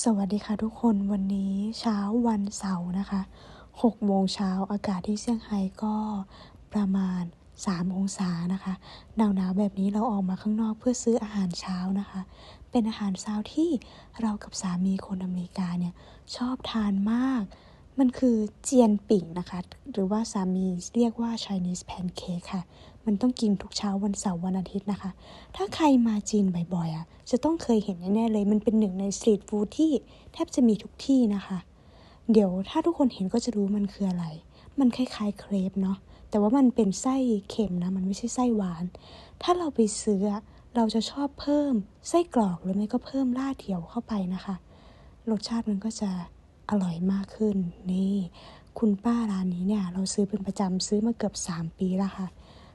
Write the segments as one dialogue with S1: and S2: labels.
S1: สวัสดีค่ะทุกคนวันนี้เช้าวันเสาร์นะคะ6โมงเช้าอากาศที่เซี่ยงไฮ้ก็ประมาณ 3 องศานะคะหนาวๆแบบนี้เราออกมาข้างนอกเพื่อซื้ออาหารเช้านะคะ เป็นอาหารเช้าที่เรากับสามีคนอเมริกาเนี่ยชอบทานมาก มันคือเจียนปิ่งนะคะ หรือว่าสามีเรียกว่า Chinese pancake ค่ะ มันต้องกินทุกเช้าวันเสาร์วันอาทิตย์นะคะ ถ้าใครมาจีนบ่อยๆอะ จะต้องเคยเห็นแน่ๆเลย มันเป็นหนึ่งในสตรีทฟู้ดที่แทบจะมีทุกที่นะคะ เดี๋ยวถ้าทุกคนเห็นก็จะรู้มันคืออะไร มันคล้ายๆเครปเนาะ แต่ว่ามันเป็นไส้เค็มนะ มันไม่ใช่ไส้หวาน ถ้าเราไปซื้ออะเราจะชอบเพิ่มไส้กรอกหรือไม่ก็เพิ่มล่าเทียวเข้าไปนะคะ รสชาติมันก็จะ อร่อยมากขึ้น นี่ คุณป้าร้านนี้เนี่ย เราซื้อเป็นประจำซื้อมาเกือบ 3 ปีแล้วค่ะ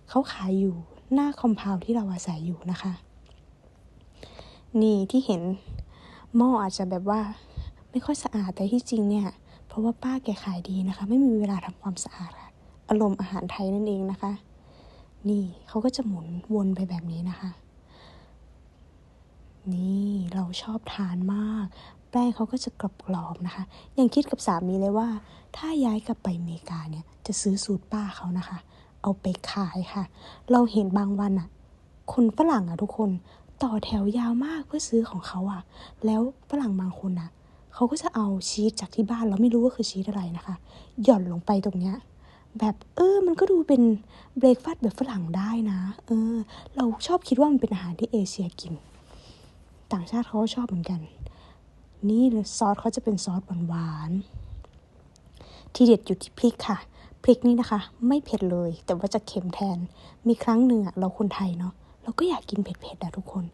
S1: เขาขายอยู่หน้าคอมเพลที่เราอาศัยอยู่นะคะ นี่ที่เห็นหม้ออาจจะแบบว่าไม่ค่อยสะอาดแต่ที่จริงเนี่ย เพราะว่าป้าแกขายดีนะคะ ไม่มีเวลาทำความสะอาดค่ะอารมณ์อาหารไทยนั่นเองนะคะ นี่เขาก็จะหมุนวนไปแบบนี้นะคะ นี่เราชอบทานมาก แป้งเขาก็จะกรอบๆนะคะ ยังคิดกับสามีเลยว่า ถ้าย้ายกลับไปอเมริกาเนี่ยจะซื้อสูตรป้าเขานะคะ เอาไปขายค่ะ เราเห็นบางวันอะคนฝรั่งอะทุกคนต่อแถวยาวมากเพื่อซื้อของเขาอะแล้วฝรั่งบางคนอะเขาก็จะเอาชีสจากที่บ้านเราไม่รู้ว่าคือชีสอะไรนะคะ หย่อนลงไปตรงเนี้ยแบบเออ มันก็ดูเป็นเบรกฟาสต์แบบฝรั่งได้นะ เออ เราชอบคิดว่ามันเป็นอาหารที่เอเชียกิน ต่างชาติเขาก็ชอบเหมือนกัน นี่ซอสเขาจะเป็นซอสหวานๆที่เด็ดอยู่ที่พริกค่ะพริกนี่นะคะ ไม่เผ็ดเลย แต่ว่าจะเค็มแทน มีครั้งหนึ่งอะเราคนไทยเนาะเราก็อยากกินเผ็ดๆอะทุกคน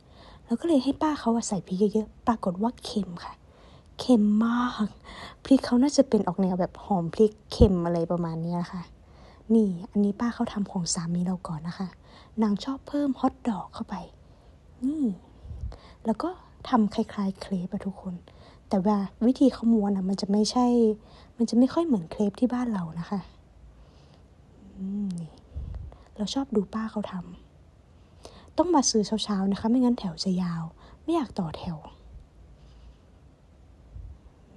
S1: เราก็เลยให้ป้าเขาใส่พริกเยอะๆปรากฏว่าเค็มค่ะเค็มมากพริกเขาน่าจะเป็นออกแนวแบบหอมพริกเค็มอะไรประมาณนี้นะคะนี่อันนี้ป้าเขาทำของสามีเราก่อนนะคะ นางชอบเพิ่มฮอทดอกเข้าไป นี่ แล้วก็ ทำคล้ายๆเครปอะทุกคน แต่ว่าวิธีเขาม้วนอะมันจะไม่ใช่ มันจะไม่ค่อยเหมือนเครปที่บ้านเรานะคะอืมนี่เราชอบดูป้าเขาทำต้องมาซื้อเช้าๆนะคะ ไม่งั้นแถวจะยาว ไม่อยากต่อแถว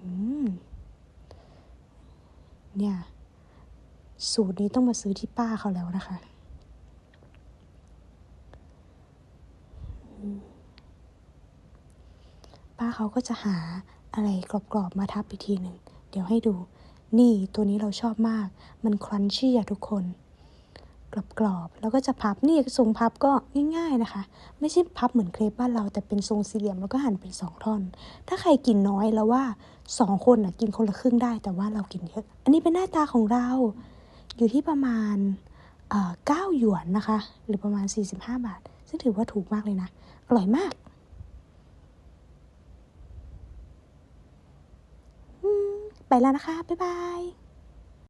S1: อืมเนี่ย สูตรนี้ต้องมาซื้อที่ป้าเขาแล้วนะคะ ป้าเขาก็จะหาอะไรกรอบๆมาทับอีกทีหนึ่ง เดี๋ยวให้ดู นี่ตัวนี้เราชอบมาก มันครันชี่อะทุกคน กรอบๆ แล้วก็จะพับ นี่ทรงพับก็ง่าย ๆนะคะ ไม่ใช่พับเหมือนเครปบ้านเรา แต่เป็นทรงสี่เหลี่ยมแล้วก็หั่นเป็นสองท่อน ถ้าใครกินน้อยแล้วว่าสองคนนะกินคนละครึ่งได้ แต่ว่าเรากินเยอะ อันนี้เป็นหน้าตาของเรา อยู่ที่ประมาณเก้าหยวนนะคะ หรือประมาณ 45 บาท ซึ่งถือว่าถูกมากเลยนะ อร่อยมาก ไปแล้วนะคะ บ๊ายบาย